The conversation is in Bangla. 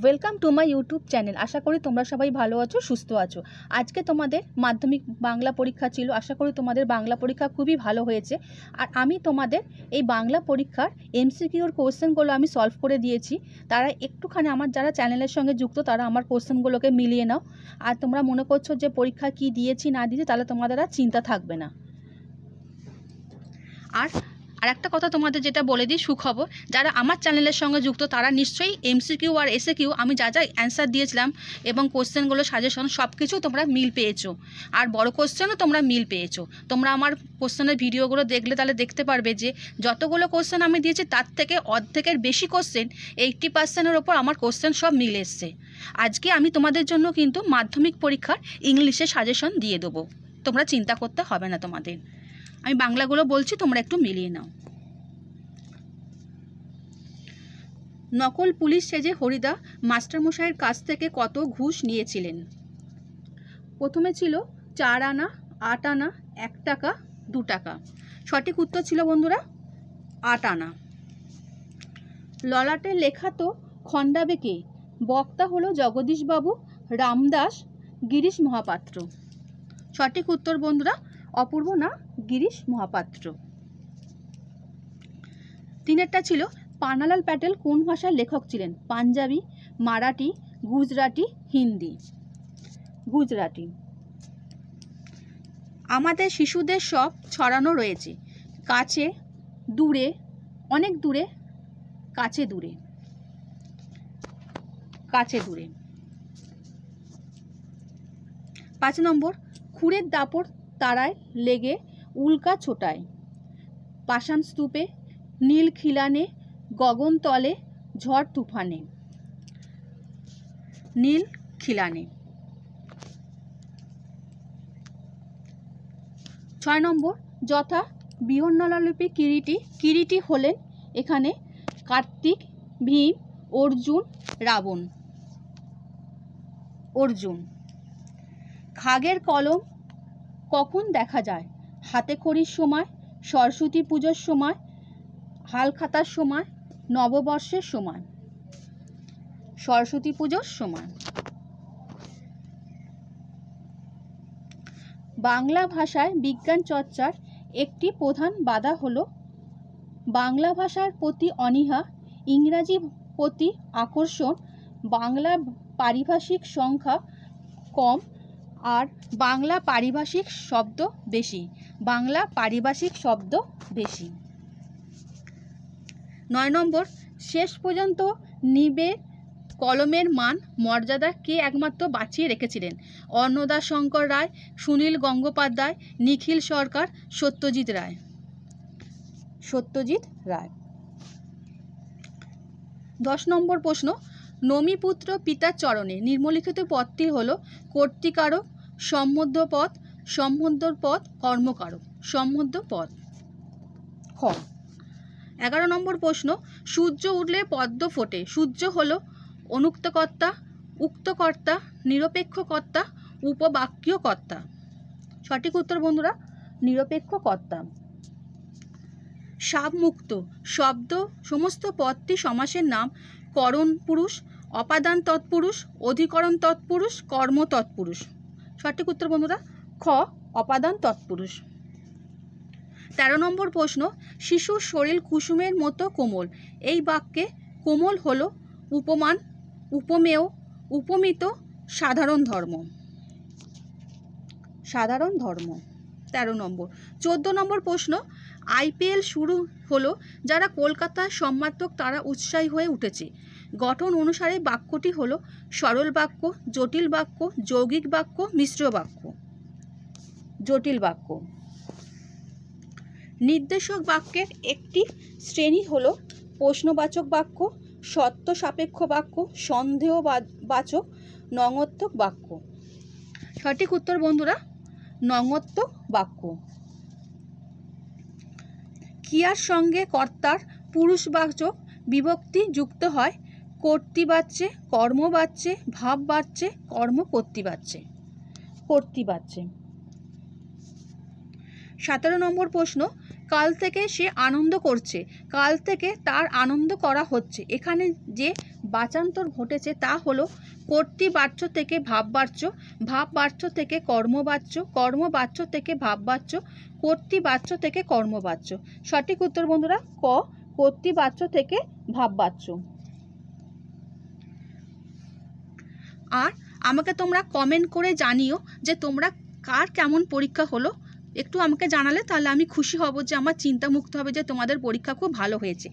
Welcome to my YouTube channel আশা করি তোমরা সবাই ভালো আছো, সুস্থ আছো। আজকে তোমাদের মাধ্যমিক বাংলা পরীক্ষা ছিল। আশা করি তোমাদের বাংলা পরীক্ষা খুবই ভালো হয়েছে। আর আমি তোমাদের এই বাংলা পরীক্ষার এমসিকিউর কোশ্চেনগুলো আমি সলভ করে দিয়েছি। তারা একটুখানি আমার যারা চ্যানেলের সঙ্গে যুক্ত, তারা আমার কোশ্চেনগুলোকে মিলিয়ে নাও। আর তোমরা মনে করছ যে পরীক্ষা কি দিয়েছি, না দিয়েছি, তাহলে তোমাদের আর চিন্তা থাকবে না। আর আর একটা কথা তোমাদের যেটা বলে দিই, সুখবর, যারা আমার চ্যানেলের সঙ্গে যুক্ত, তারা নিশ্চয়ই এমসিকিউ আর এসে কিউ আমি যা যা অ্যান্সার দিয়েছিলাম এবং কোশ্চেনগুলো সাজেশন সব কিছু তোমরা মিল পেয়েছ। আর বড় কোশ্চেনও তোমরা মিল পেয়েছ। তোমরা আমার কোশ্চেনের ভিডিওগুলো দেখলে তাহলে দেখতে পারবে যে, যতগুলো কোশ্চেন আমি দিয়েছি, তার থেকে অর্ধেকের বেশি কোশ্চেন এইট্টি পার্সেন্টের ওপর আমার কোশ্চেন সব মিল এসছে। আজকে আমি তোমাদের জন্য কিন্তু মাধ্যমিক পরীক্ষার ইংলিশে সাজেশন দিয়ে দেবো। তোমরা চিন্তা করতে হবে না তোমাদের। আমি বাংলাগুলো বলছি, তোমরা একটু মিলিয়ে নাও। নকল পুলিশ সেজে হরিদা মাস্টারমশাইয়ের কাছ থেকে কত ঘুষ নিয়েছিলেন? প্রথমে ছিল চার আনা, আট আনা, এক টাকা, দু টাকা। সঠিক উত্তর ছিল বন্ধুরা, আট আনা। ললাটে লেখা তো খণ্ডাবেকে বক্তা হলো জগদীশবাবু, রামদাস, গিরিশ মহাপাত্র। সঠিক উত্তর বন্ধুরা, অপূর্ব না গিরিশ মহাপাত্র। তিনেরটা ছিল পানালাল প্যাটেল কোন ভাষার লেখক ছিলেন? পাঞ্জাবি, মারাঠি, গুজরাটি, হিন্দি। গুজরাটি। আমাদের শিশুদের সব ছড়ানো রয়েছে। কাছে, দূরে, অনেক দূরে, কাছে দূরে। কাছে দূরে। পাঁচ নম্বর খুরের দাপট তারায় লেগে উল্কা ছোটায়। পাষাণ স্তূপে, নীল খিলানে গগনতলে ঝড় তুফানে। নীল খিলানে। ছয় নম্বর, যথা বিহন্নলালিপি কিরিটি কিরিটি হলেন এখানে কার্তিক, ভীম, অর্জুন, রাবণ। অর্জুন, খাগের কলম কখন দেখা যায়? হাতে খড়ির সময়, সরস্বতী পুজোর সময় হাল খাতার সময় নববর্ষের সময় সরস্বতী পুজোর সময় বাংলা ভাষায় বিজ্ঞান চর্চার একটি প্রধান বাধা হল বাংলা ভাষার প্রতি অনীহা, ইংরাজি প্রতি আকর্ষণ, বাংলা পারিভাষিক সংখ্যা কম আর বাংলা পারিভাষিক শব্দ বেশি, বাংলা পারিভাষিক শব্দ বেশি। নয় নম্বর শেষ পর্যন্ত নিবে কলমের মান মর্যাদা কে একমাত্র বাঁচিয়ে রেখেছিলেন? অন্নদা শঙ্কর রায় সুনীল গঙ্গোপাধ্যায় নিখিল সরকার সত্যজিৎ রায়। সত্যজিৎ রায়। দশ নম্বর প্রশ্ন নমিপুত্র পিতার চরণে নিম্নলিখিত পদটি হল কর্তিকারক সম্বদ্ধ পদ সম্বদ্ধর পদ কর্মকারক সম্বদ্ধ পদ। খ। এগারো নম্বর প্রশ্ন, সূর্য উঠলে পদ্ম ফোটে। সূর্য হল অনুক্তকর্তা, উক্তকর্তা, নিরপেক্ষকর্তা, উপবাক্যকর্তা। সঠিক উত্তর বন্ধুরা, নিরপেক্ষকর্তা। সাবমুক্ত শব্দ, সমস্ত পদটি সমাসের নাম করণ পুরুষ, অপাদান তৎপুরুষ, অধিকরণ তৎপুরুষ, কর্ম তৎপুরুষ। সঠিক উত্তর বন্ধুরা, খ, অপাদান তৎপুরুষ। তেরো নম্বর প্রশ্ন, শিশুর শরীর কুসুমের মতো কোমল। এই বাক্যে কোমল হল উপমান, উপমেয়, উপমিত, সাধারণ ধর্ম। সাধারণ ধর্ম, তেরো নম্বর। চোদ্দ নম্বর প্রশ্ন, আইপিএল শুরু হলো যারা কলকাতার সম্মাতক তারা উৎসাহী হয়ে উঠেছে। গঠন অনুসারে বাক্যটি হলো সরল বাক্য, জটিল বাক্য, যৌগিক বাক্য, মিশ্র বাক্য। জটিল বাক্য। নির্দেশক বাক্যের একটি শ্রেণি হলো প্রশ্নবাচক বাক্য সত্য সাপেক্ষ বাক্য, সন্দেহবাচক, নঙত্বক বাক্য। সঠিক উত্তর বন্ধুরা, নঙত্বক বাক্য। ক্রিয়ার সঙ্গে কর্তার পুরুষবাচক বিভক্তি যুক্ত হয় কর্তৃবাচ্যে কর্মবাচ্যে ভাববাচ্যে কর্ম কর্তৃবাচ্যে কর্তৃবাচ্যে সতেরো নম্বর প্রশ্ন কাল থেকে সে আনন্দ করছে। কাল থেকে তার আনন্দ করা হচ্ছে। এখানে যে বাচান্তর ঘটেছে তা হলো কর্তৃবাচ্য থেকে ভাববাচ্য ভাববাচ্য থেকে কর্মবাচ্য কর্মবাচ্য থেকে ভাববাচ্য, কর্তৃবাচ্য থেকে কর্মবাচ্য। সঠিক উত্তর বন্ধুরা, ক, কর্তৃবাচ্য থেকে ভাববাচ্য। আর আমাকে তোমরা কমেন্ট করে জানিও যে তোমরা কার কেমন পরীক্ষা হলো। একটু আমাকে জানালে তাহলে আমি খুশি হব যে আমার চিন্তামুক্ত হবে যে তোমাদের পরীক্ষা খুব ভালো হয়েছে।